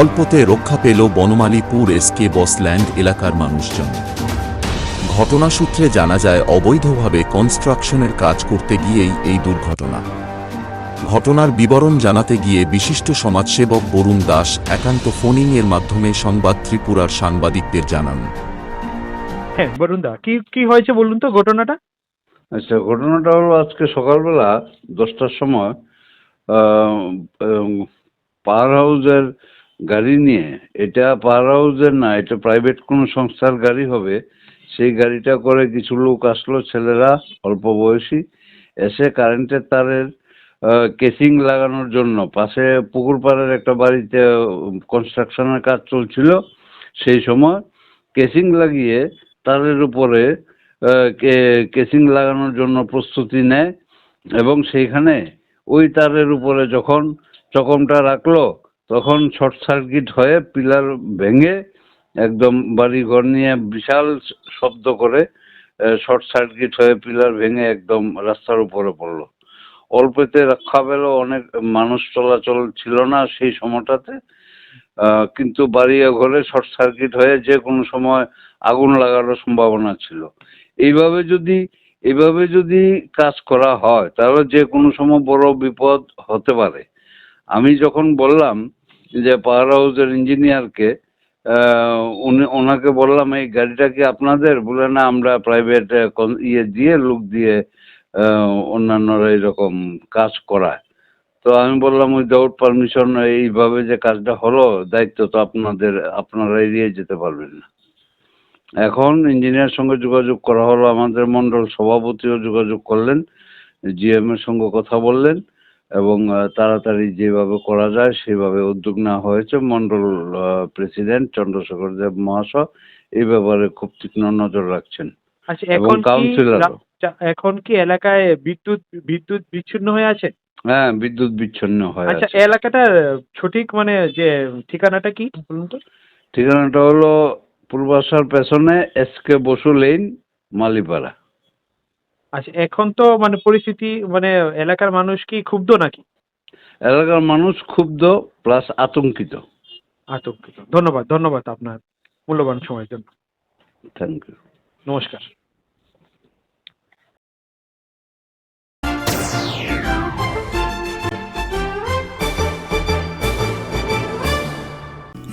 অল্পতে রক্ষা পেল বনমালীপুর এসকে বসল্যান্ড এলাকার মানুষজন। ঘটনা সূত্রে জানা যায় অবৈধভাবে কনস্ট্রাকশনের কাজ করতে গিয়েই এই দুর্ঘটনা। ঘটনার বিবরণ জানাতে গিয়ে বিশিষ্ট সমাজসেবক বরুণ দাস একান্ত ফোনিং এর মাধ্যমে সংবাদ ত্রিপুরার সাংবাদিকদের জানান। হ্যাঁ বরুণ দা কি কি হয়েছে বলুন তো ঘটনাটা? আচ্ছা ঘটনাটা হলো আজকে সকালবেলা দশটার সময় পাওয়ার হাউসের গাড়ি নিয়ে, এটা পাওয়ার হাউসের না, এটা প্রাইভেট কোনো সংস্থার গাড়ি হবে। সেই গাড়িটা করে কিছু লোক আসলো, ছেলেরা, অল্প বয়সী, এসে কারেন্টের তারের কেসিং লাগানোর জন্য। পাশে পুকুর পাড়ের একটা বাড়িতে কনস্ট্রাকশনের কাজ চলছিল। সেই সময় কেসিং লাগিয়ে তারের উপরে কেসিং লাগানোর জন্য প্রস্তুতি নেয় এবং সেইখানে ওই তারের উপরে যখন চকমটা রাখল তখন শর্ট সার্কিট হয়ে পিলার ভেঙে একদম বাড়ি ঘর নিয়ে বিশাল শব্দ করে শর্ট সার্কিট হয়ে পিলার ভেঙে একদম রাস্তার উপরে পড়ল। অল্পতে রক্ষা পেল, অনেক মানুষ চলাচল ছিল না সেই সময়টাতে কিন্তু বাড়ি ঘরে শর্ট সার্কিট হয়ে যে কোনো সময় আগুন লাগানোর সম্ভাবনা ছিল। এইভাবে যদি এইভাবে যদি কাজ করা হয়, তাহলে যে কোনো সময় বড় বিপদ হতে পারে। আমি যখন বললাম যে পাওয়ার হাউসের ইঞ্জিনিয়ারকে উনি, ওনাকে বললাম, এই গাড়িটা কি আপনাদের? বলে, না, আমরা প্রাইভেট ইয়ে দিয়ে লোক দিয়ে অন্যান্যরা এরকম কাজ করায়। তো আমি বললাম ওই উইদাউট পারমিশন এইভাবে যে কাজটা হলো, দায়িত্ব তো আপনাদের, আপনারা এড়িয়ে যেতে পারবেন না। এখন ইঞ্জিনিয়ার সঙ্গে যোগাযোগ করা হলো, আমাদের মন্ডল সভাপতিও যোগাযোগ করলেন জিএম এর সঙ্গে কথা বললেন। এবং তাড়াতাড়ি যেভাবে করা যায় সেভাবে উদ্যোগ নেওয়া হয়েছে। মন্ডল প্রেসিডেন্ট চন্দ্রশেখর দেব মহাশয় এই ব্যাপারে খুব তীক্ষ্ণ নজর রাখছেন। আচ্ছা এখন কি এখন কি এলাকায় বিদ্যুৎ বিদ্যুৎ বিচ্ছিন্ন হয়ে আছে? হ্যাঁ বিদ্যুৎ বিচ্ছিন্ন হয়ে আচ্ছা আছে। এলাকাটার সঠিক মানে যে ঠিকানাটা কি? বলুন তো। ঠিকানাটা হলো পূর্বাশার পেছনে S K Basu lane Malipara. আচ্ছা এখন তো মানে পরিস্থিতি মানে এলাকার মানুষ কি ক্ষুব্ধ নাকি? এলাকার মানুষ ক্ষুব্ধ প্লাস আতঙ্কিত। আতঙ্কিত। ধন্যবাদ ধন্যবাদ আপনার মূল্যবান সময়ের জন্য। থ্যাংক ইউ নমস্কার।